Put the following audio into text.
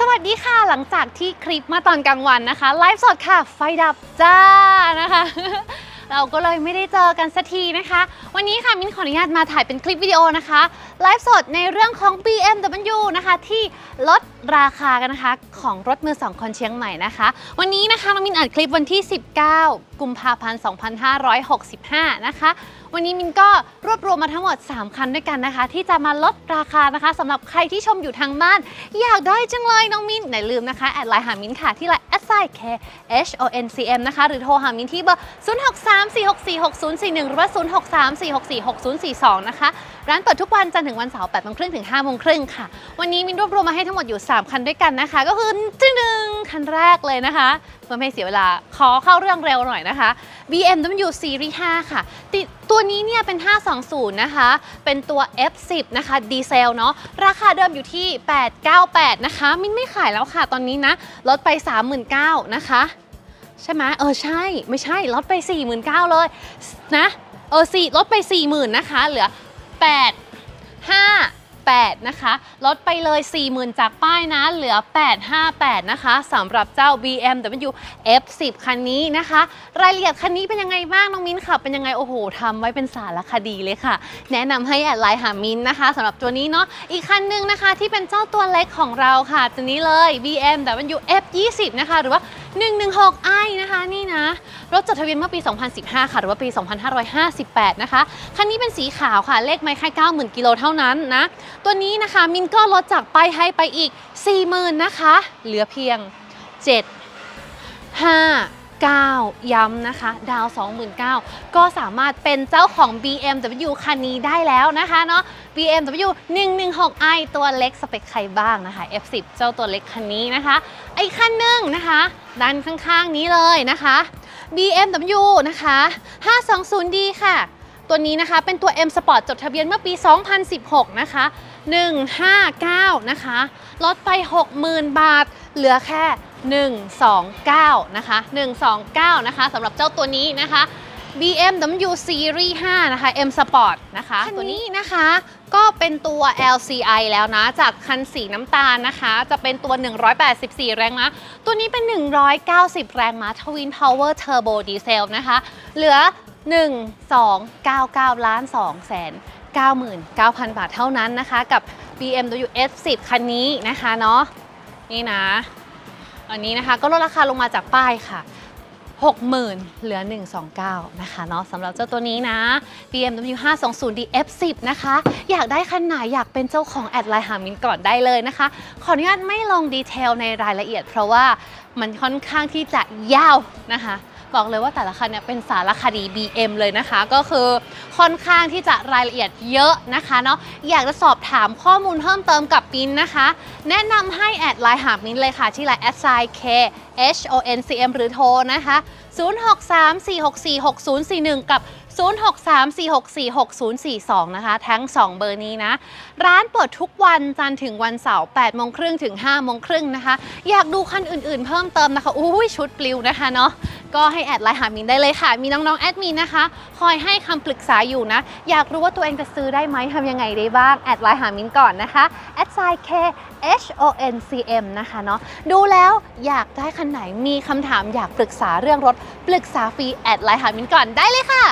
สวัสดีค่ะหลังจากที่คลิปมาตอนกลางวันนะคะไลฟ์สดค่ะ ไฟดับจ้านะคะ เราก็เลยไม่ได้เจอกันสักทีนะคะ วันนี้ค่ะมิ้นขออนุญาตมาถ่ายเป็นคลิปวิดีโอนะคะ ไลฟ์สดในเรื่องของ BMW นะคะ ที่ลดราคากันนะคะ ของรถมือสองคนเชียงใหม่นะคะ วันนี้นะคะน้องมินอัดคลิปวันที่ 19 กุมภาพันธ์ 2565 นะคะ วันนี้มินก็รวบรวมมาทั้งหมด 3 คันด้วยกันนะคะ ที่จะมาลดราคานะคะสำหรับใครที่ชมอยู่ทางบ้าน อยากได้จังเลยน้องมินอย่าลืมนะคะแอดไลน์หามินค่ะที่ไลน์ s i k h o n c m นะคะ หรือโทรหามินที่เบอร์ 0634646041 หรือว่า 0634646042 นะคะ ร้านเปิดทุกวันจันทร์ถึงวันเสาร์8โมงครึ่งถึง5โมงครึ่งค่ะ วันนี้มินรวบรวมมาให้ทั้งหมดอยู่ 3 คันด้วยกันนะคะ ก็คือจึงหนึ่งคันแรกเลยนะคะเพื่อไม่ให้เสียเวลาขอเข้าเรื่องเร็วหน่อยนะคะ BMW Series 5 ค่ะ ติดตัวนี้เนี่ยเป็น 520 นะคะ เป็นตัว F10 นะคะดีเซลเนาะราคาเดิมอยู่ที่ 898 นะคะ มินไม่ขายแล้วค่ะตอนนี้นะ ลดไป 39,000นะคะใช่ไหมเออใช่ไม่ใช่ลดไป 49,000เลยนะเออสี่ลดไป 40,000นะคะเหลือ8 8นะคะลดไปเลย 40,000 จากป้ายนะ เหลือ 858 นะคะสำหรับเจ้า BMW F10 คันนี้นะคะ รายละเอียดคันนี้เป็นยังไงบ้างน้องมิ้นขับเป็นยังไง โอ้โหทำไว้เป็นสารคดีเลยค่ะ แนะนำให้แอดไลน์หามิ้นนะคะสำหรับตัวนี้เนาะอีกคันหนึ่งนะคะที่เป็นเจ้าตัวเล็กของเราค่ะ ตัวนี้เลย BMW F20 นะคะ หรือว่า 116i นะคะนี่นะรถจ ดทะเบียนเมื่อปี 2015 ค่ะ หรือว่าปี 2558 นะคะ คันนี้เป็นสีขาวค่ะ เลขไม่แค่ 90,000 กิโลเท่านั้นนะ ตัวนี้นะคะมินก็ลดจากป้ายให้ไปอีก 40,000 นะคะ เหลือเพียง 7 5 9 ย้ำนะคะ ดาว 29,000 ก็สามารถเป็นเจ้าของ BMW คันนี้ได้แล้วนะคะเนาะ BMW 116i ตัวเล็กสเปคใครบ้างนะคะ F10 เจ้าตัวเล็กคันนี้นะคะ ไอ้คันหนึ่งนะคะ ด้านข้างๆนี้เลยนะคะ BMW นะคะ 520D ค่ะ ตัวนี้นะคะเป็นตัว M Sport จดทะเบียนเมื่อปี 2016 นะคะ 159 นะคะ ลดไป 60,000 บาท เหลือแค่ 129 นะคะ 129 นะคะสำหรับเจ้าตัวนี้นะคะ BMW Series 5 นะคะ M Sport นะคะ ตัวนี้นะคะก็เป็นตัว LCI แล้วนะ จากคันสีน้ำตาลนะคะ จะเป็นตัว 184 แรงม้า ตัวนี้เป็น 190 แรงม้า Twin Power Turbo Diesel นะคะ เหลือ 1299 ล้าน2แสน99,000 บาทเท่านั้นนะคะ กับ BMW S10 คันนี้นะคะเนาะนี่นะ อันนี้นะคะก็ลดราคาลงมาจากป้ายค่ะ 60,000 เหลือ 129 นะคะเนาะสำหรับเจ้าตัวนี้นะ BMW 520D F10 นะคะ อยากได้คันไหนอยากเป็นเจ้าของแอดไลน์หามินก่อนได้เลยนะคะ ขออนุญาตไม่ลงดีเทลในรายละเอียด เพราะว่ามันค่อนข้างที่จะยาวนะคะ บอกเลยว่าแต่ละคันเนี่ยเป็นสารคดี BM เลยนะคะ ก็คือค่อนข้างที่จะรายละเอียดเยอะนะคะเนาะอยากจะสอบถามข้อมูลเพิ่มเติมกับมินนะคะ แนะนำให้แอดไลน์หามินเลยค่ะที่ไลน์ s i k h o n c m หรือโทรนะคะ 0634646041 กับ 0634646042 นะคะ ทั้ง 2 เบอร์นี้นะ ร้านเปิดทุกวันจันทร์ถึงวันเสาร์8โมงครึ่งถึง5โมงครึ่งนะคะ อยากดูคันอื่นๆเพิ่มเติมนะคะ อุ้ยชุดปลิวนะคะเนาะ ก็ให้แอดไลน์หามินได้เลยค่ะ มีน้องๆแอดมินนะคะ คอยให้คำปรึกษาอยู่นะ อยากรู้ว่าตัวเองจะซื้อได้ไหมทำยังไงได้บ้าง แอดไลน์หามินก่อนนะคะแอดไซเค H O N C M นะคะเนาะดูแล้วอยากได้คันไหนมีคำถามอยากปรึกษาเรื่องรถ ปรึกษาฟรีแอดไลน์หามินก่อนได้เลยค่ะ